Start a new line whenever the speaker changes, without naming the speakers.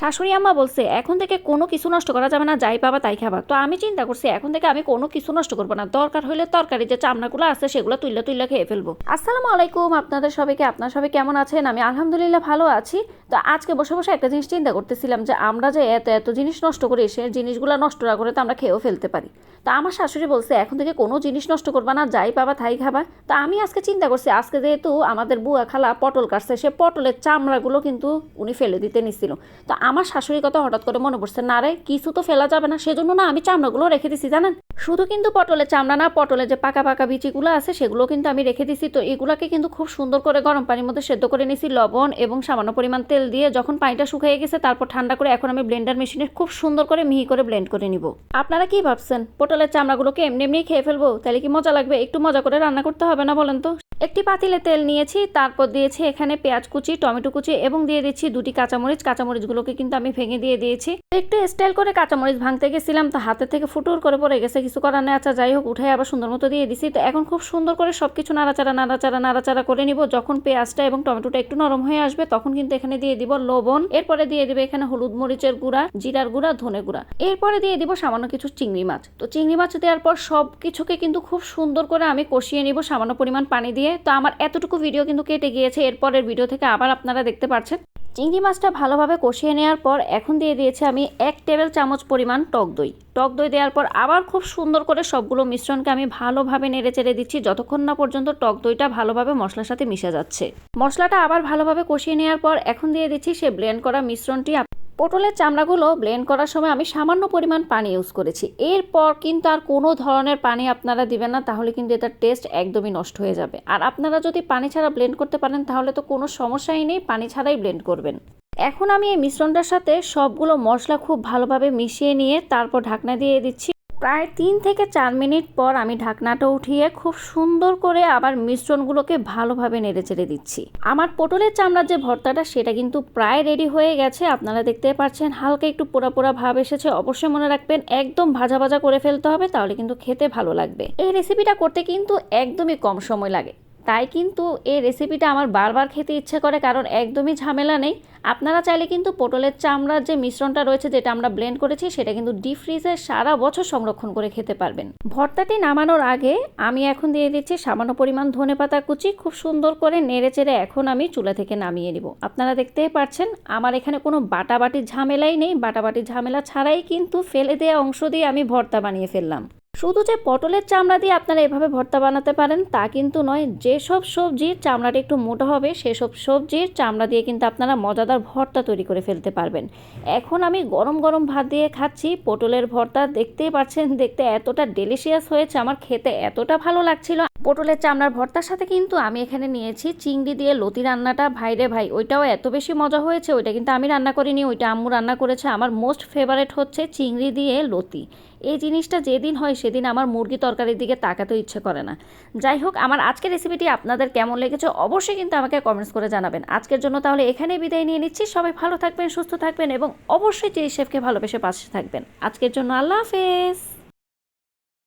শাশুড়ি আম্মা বলছে, এখন থেকে কোনো কিছু নষ্ট করা যাবে না, যাই পাবা তাই খাবা। তো আমি চিন্তা করছি, এখন থেকে আমি কোনো কিছু নষ্ট করব না। দরকার হলে তরকারি, যে চামড়াগুলো আছে সেগুলো তুইলা তুইলা খেয়ে ফেলব। আসসালামু আলাইকুম আপনাদের সবাইকে, আপনার সবাই কেমন আছেন? আমি আলহামদুলিল্লাহ ভালো আছি। তো আজকে বসে বসে একটা জিনিস চিন্তা করতেছিলাম যে, আমরা যে এত এত জিনিস নষ্ট করি, সে জিনিসগুলো নষ্ট না করে তো আমরা খেয়েও ফেলতে পারি। তা আমার শাশুড়ি বলছে, এখন থেকে কোনো জিনিস নষ্ট করবা না, যাই পাবা তাই খাবা। তা আমি আজকে চিন্তা করছি, আজকে যেহেতু আমাদের বুয়া খালা পটল কাটছে, সে পটলের চামড়াগুলো কিন্তু উনি ফেলে দিতে নিছিল। তো আমার শাশুড়ির কথা হঠাৎ করে মনে পড়ছে, না রে, কিছু তো ফেলা যাবে না, সেজন্য না আমি চামড়াগুলো রেখে দিছি, জানেন? শুধু কিন্তু পটলের চামড়া না, পটলের যে পাকা পাকা বিচিগুলো আছে, সেগুলো কিন্তু আমি রেখে দিছি। তো এগুলাকে কিন্তু খুব সুন্দর করে গরম পানির মধ্যে সেদ্ধ করে নিছি, লবণ এবং সামান্য পরিমাণ তেল দিয়ে যখন পানিটা শুকিয়ে গেছে, তারপর ঠান্ডা করে এখন আমি ব্লেন্ডার মেশিনে খুব সুন্দর করে মিহি করে ব্লেন্ড করে নিব। আপনারা কি ভাবছেন? পটলের চামড়াগুলোকে এমনি এমনি খেয়ে ফেলব? তাহলে কি মজা লাগবে? একটু মজা করে রান্না করতে হবে না বলেন তো? একটি পাতিলে তেল নিয়েছি, তারপর দিয়েছি এখানে পেঁয়াজ কুচি, টমেটো কুচি এবং দিয়ে দিচ্ছি দুটি কাঁচামরিচ। কাঁচামরিচগুলোকে কিন্তু আমি ভেঙে দিয়ে দিয়েছি। একটু স্টাইল করে কাঁচামরিচ ভাঙতে গেছিলাম, তো হাতে থেকে ফুটুর করে পড়ে গেছে, কিছু করার নেই। আচ্ছা যাই হোক, উঠে আবার সুন্দর মতো দিয়ে দিছি। তো এখন খুব সুন্দর করে সব কিছু নাড়াচাড়া নাড়াচাড়া নাড়াচাড়া করে নিব। যখন পেঁয়াজটা এবং টমেটোটা একটু নরম হয়ে আসবে, তখন কিন্তু এখানে দিয়ে দিব লবণ। এরপরে দিয়ে দিবে এখানে হলুদ মরিচের গুঁড়া, জিরার গুঁড়া, ধনে গুঁড়া। এরপরে দিয়ে দিব সামান্য কিছু চিংড়ি মাছ। তো চিংড়ি মাছ দেওয়ার পর সব কিছুকে কিন্তু খুব সুন্দর করে আমি কষিয়ে নিব। সামান্য পরিমাণ পানি দিয়ে তো আমার এতটুকু ভিডিও কিন্তু কেটে গিয়েছে। এরপরের ভিডিও থেকে আবার আপনারা দেখতে পাচ্ছেন। চিংড়ি মাছটা ভালোভাবে কষিয়ে নেওয়ার পর এখন দিয়ে দিয়েছি আমি এক টেবিল চামচ পরিমাণ টক দই। টক দই দেওয়ার পর আবার খুব সুন্দর করে সবগুলো মিশ্রণকে আমি ভালোভাবে নেড়ে চেড়ে দিচ্ছি। যতক্ষণ না পর্যন্ত টক দইটা ভালোভাবে মশলার সাথে মিশে যাচ্ছে। মশলাটা আবার ভালোভাবে কষিয়ে নেওয়ার পর এখন দিয়ে দিচ্ছি সে ব্লেন্ড করা মিশ্রণটি। পটলের চামড়াগুলো ব্লেন্ড করার সময় আমি সামান্য পরিমাণ পানি ইউজ করেছি। এরপর কিন্তু আর কোনো ধরনের পানি আপনারা দিবেন না, তাহলে কিন্তু এটার টেস্ট একদমই নষ্ট হয়ে যাবে। আর আপনারা যদি পানি ছাড়া ব্লেন্ড করতে পারেন, তাহলে তো কোনো সমস্যাই নেই, পানি ছাড়াই ব্লেন্ড করবেন। এখন আমি এই মিশ্রণটার সাথে সবগুলো মশলা খুব ভালোভাবে মিশিয়ে নিয়ে তারপর ঢাকনা দিয়ে দিচ্ছি। প্রায় তিন থেকে চার মিনিট পর আমি ঢাকনাটা উঠিয়ে খুব সুন্দর করে আবার মিশ্রণগুলোকে ভালোভাবে নেড়ে চেড়ে দিচ্ছি। আমার পটলের চামড়ার যে ভর্তাটা, সেটা কিন্তু প্রায় রেডি হয়ে গেছে। আপনারা দেখতে পাচ্ছেন, হালকা একটু পোড়া পোড়া ভাব এসেছে। অবশ্যই মনে রাখবেন, একদম ভাজা ভাজা করে ফেলতে হবে, তাহলে কিন্তু খেতে ভালো লাগবে। এই রেসিপিটা করতে কিন্তু একদমই কম সময় লাগে। তাই কিন্তু এই রেসিপিটা আমার বারবার খেতে ইচ্ছে করে, কারণ একদমই ঝামেলা নেই। আপনারা চাইলে কিন্তু পটলের চামড়ার যে মিশ্রণটা রয়েছে, যেটা আমরা ব্লেন্ড করেছি, সেটা কিন্তু ডিপ ফ্রিজে সারা বছর সংরক্ষণ করে খেতে পারবেন। ভর্তাটি নামানোর আগে আমি এখন দিয়ে দিচ্ছি সামান্য পরিমাণ ধনে পাতা কুচি, খুব সুন্দর করে নেড়ে চেড়ে এখন আমি চুলা থেকে নামিয়ে নিব। আপনারা দেখতেই পাচ্ছেন আমার এখানে কোনো বাটাবাটির ঝামেলাই নেই। বাটাবাটির ঝামেলা ছাড়াই কিন্তু ফেলে দেওয়া অংশ দিয়ে আমি ভর্তা বানিয়ে ফেললাম। শুধু যে পটলের চামড়া দিয়ে আপনারা এভাবে ভর্তা বানাতে পারেন, তা কিন্তু নয়। যেসব সবজির চামড়াটা একটু মোটা হবে, সেসব সবজির চামড়া দিয়ে কিন্তু আপনারা মজাদার ভর্তা তৈরি করে ফেলতে পারবেন। এখন আমি গরম গরম ভাত দিয়ে খাচ্ছি, পটলের ভর্তা। দেখতেই পাচ্ছেন, দেখতে এতটা ডেলিশিয়াস হয়েছে, আমার খেতে এতটা ভালো লাগছিল। পটলের চামড়ার ভর্তার সাথে কিন্তু আমি এখানে নিয়েছি চিংড়ি দিয়ে লতি রান্নাটা। ভাইরে ভাই, ওইটাও এত বেশি মজা হয়েছে, ওইটা কিন্তু আমি রান্না করিনি, ওইটা আম্মু রান্না করেছে। আমার মোস্ট ফেভারেট হচ্ছে চিংড়ি দিয়ে লতি। এই জিনিসটা যেদিন হয় সেদিন আমার মুরগি তরকারির দিকে তাকাতেও ইচ্ছে করে না। যাই হোক, আমার আজকের রেসিপিটি আপনাদের কেমন লেগেছে অবশ্যই কিন্তু আমাকে কমেন্টস করে জানাবেন। আজকের জন্য তাহলে এখানে বিদায় নিয়ে নিচ্ছি। সবাই ভালো থাকবেন, সুস্থ থাকবেন এবং অবশ্যই চিলি শেফকে ভালোবেসে পাশে থাকবেন। আজকের জন্য আল্লাহ হাফেজ।